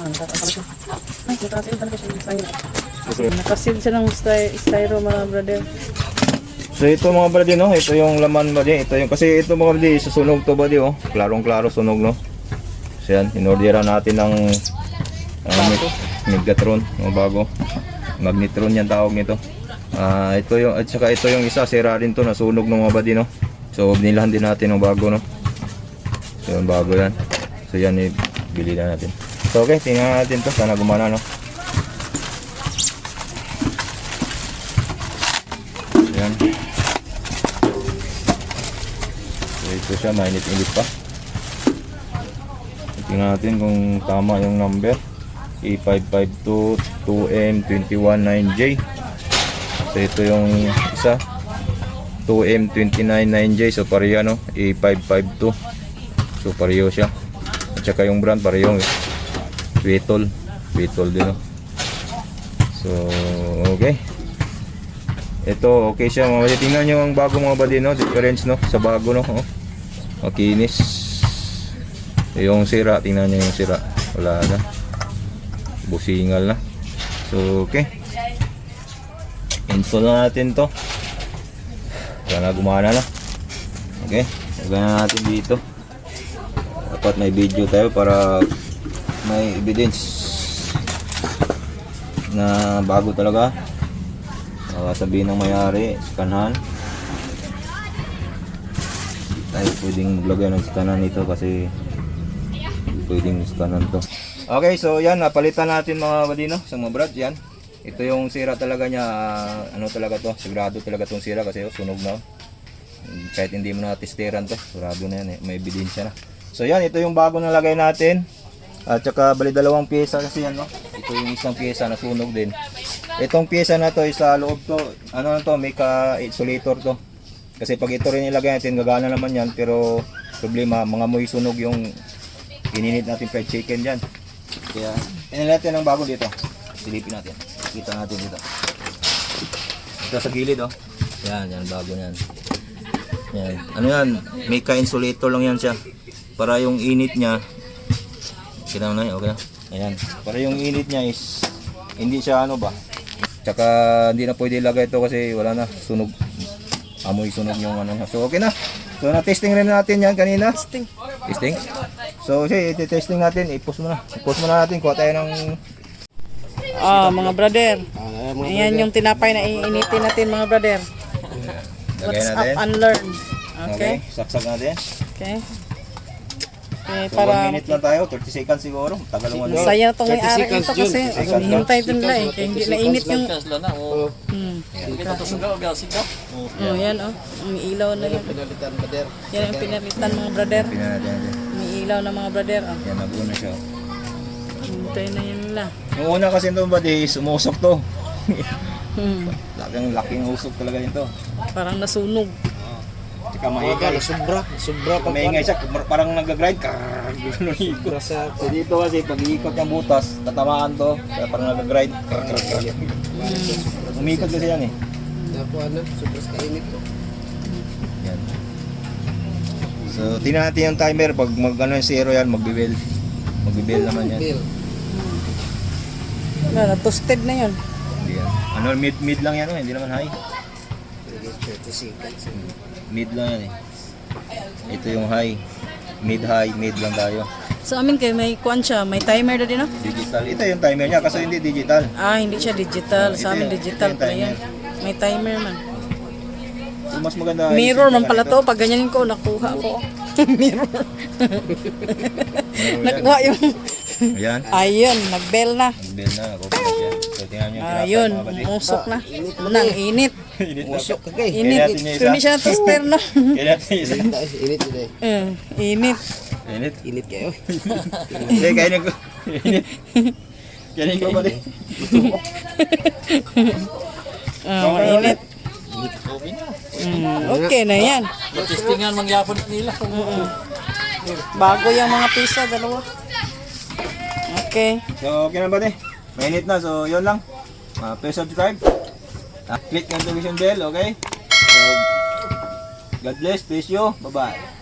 Ah, nakakapal siya. Ng sty- styro mga brother. So ito mga buddy no, ito yung laman buddy, ito yung kasi ito mga buddy susunog to buddy oh. Klarong klaro sunog no. So yan, inorderan natin ng uh, Megatron, mga bago. Magnetron yan tawag nito. Ah, ito yung at saka ito yung isa sira din to nasunog ng mga buddy no. So binilahan din natin ng bago no. So yung bago yan. So yan eh, bili na natin. So okay, tingnan natin to sana gumana no. Yan. So ito siya, mainit-init pa. Tingnan natin kung tama yung number. E5522M219J. So ito yung isa. 2M299J. So pareho no? E552. So pareho siya. At saka yung brand pareho. Beetle. Beetle din no? So okay. Ito, okay siya mga buddy. Tingnan nyo ang bago mga buddy, no? Difference, no? Sa bago, no? Oh. Makinis. Yung sira, tingnan nyo yung sira. Wala na. Busingal na. So, okay. Install na natin to. Sana gumana na. Okay. Lagyan na natin dito. Dapat may video tayo para may evidence na bago talaga. Uh, sabihin ng mayari, skanhan. Hindi tayo pwedeng maglagay ng skanhan nito kasi pwedeng skanhan to. Okay, so yan, napalitan natin mga badino sa mga brad, yan. Ito yung sira talaga niya, ah, ano talaga to, sigurado talaga tong sira kasi oh, sunog na. oh. Kahit hindi mo na testeran to, sigurado na yan, eh, may ebidensya na. So yan, ito yung bago na lagay natin. At saka bali dalawang pyesa kasi yan, no? Ito yung isang pyesa na sunog din. Itong pyesa na to, isa loob to, ano na to, may ka-insulator to. Kasi pag ito rin ilagay natin, gagana naman yan. Pero problema, mga moy sunog yung ininit natin fried chicken dyan. Kaya, tingnan natin ang bago dito. Silipin natin. Kita natin dito. Ito sa gilid, oh. Yan, yan, bago yan. Yan. Ano yan? May ka-insulator lang yan siya. Para yung init niya, kita mo na yun, okay na. Ayan. Para yung init niya is, hindi siya ano ba, Tsaka hindi na pwede ilagay ito kasi wala na sunog. Amoy sunog yung ano. So okay na. So na-testing rin natin yan kanina. Testing. Testing. So siya, iti-testing natin. I-post mo na. I-post mo na natin. Kuha tayo ng... Ah, mga brother. Ayan yung tinapay na iinitin natin mga brother. What's up and learn. Okay. Okay. Saksak natin. Okay. Okay, So 1 para minute lang tayo. 30 seconds siguro. Tagal mo ano. saya itong may-ari seconds ito yun. kasi seconds lang. hintay ito nila eh. Kaya hindi nainit yung... Na, o. Hmm. Kita to sugaw, gaw, sigaw. Oh, yan oh. Ang ilaw na yan. Pinalitan ba der? Yan ang pinalitan mga brother. Natin natin. May ilaw na mga brother. Oh. Yan, nag-una siya. Hintay na yan nila. Yung una kasi ito ba di sumusok to. Hmm. Laking laking usok talaga nito. Parang nasunog. Mga maingay. sobra. Sobra pag Maingay siya. Parang nag-grind. Krrrr, Ganun ikot. Sa So dito kasi pag iikot yung butas, tatamaan to, kaya parang nag-grind. Umikot kasi yan eh. Napo ano, sobra sa kainit ko. Yan. So tingnan natin yung timer, pag mag ano yung zero yan, magbibil. Magbibil naman yan. Bill. Wala, toasted na yun. Hindi yan. Ano, mid, mid lang yan, oh, hindi naman high. 30 seconds. Mid lang yan eh. Ito yung high. Mid high, mid lang tayo. Sa amin kayo may kuan siya, may timer na din no? Digital. Ito yung timer niya kasi hindi digital. Ah, hindi siya digital. Sa amin digital pala yan. May timer man. So mas maganda. Mirror man pala to. Pag ganyan ko, nakuha ko. Mirror. nakuha yung... Ayan. Ayun, nag-bell na. Bell na, okay na siya. So tingnan tinapay, Ayun, musok na. Nang init. Init na. Usok ka kay. Init. Kaya hindi siya toaster no? Kaya natin yung isa. Init today. Eh, init. Init. Init kayo. Hindi, kainin ko. Init. Kainin ko ba Ah, mainit. Okay na. Mm, okay na yan. Testingan mangyapon nila. Bago yung mga pizza, dalawa. Okay. So, okay na ba, te? Mainit na, so yun lang. Uh, please subscribe. Uh, click notification bell, okay? So, God bless, bless you. Bye-bye.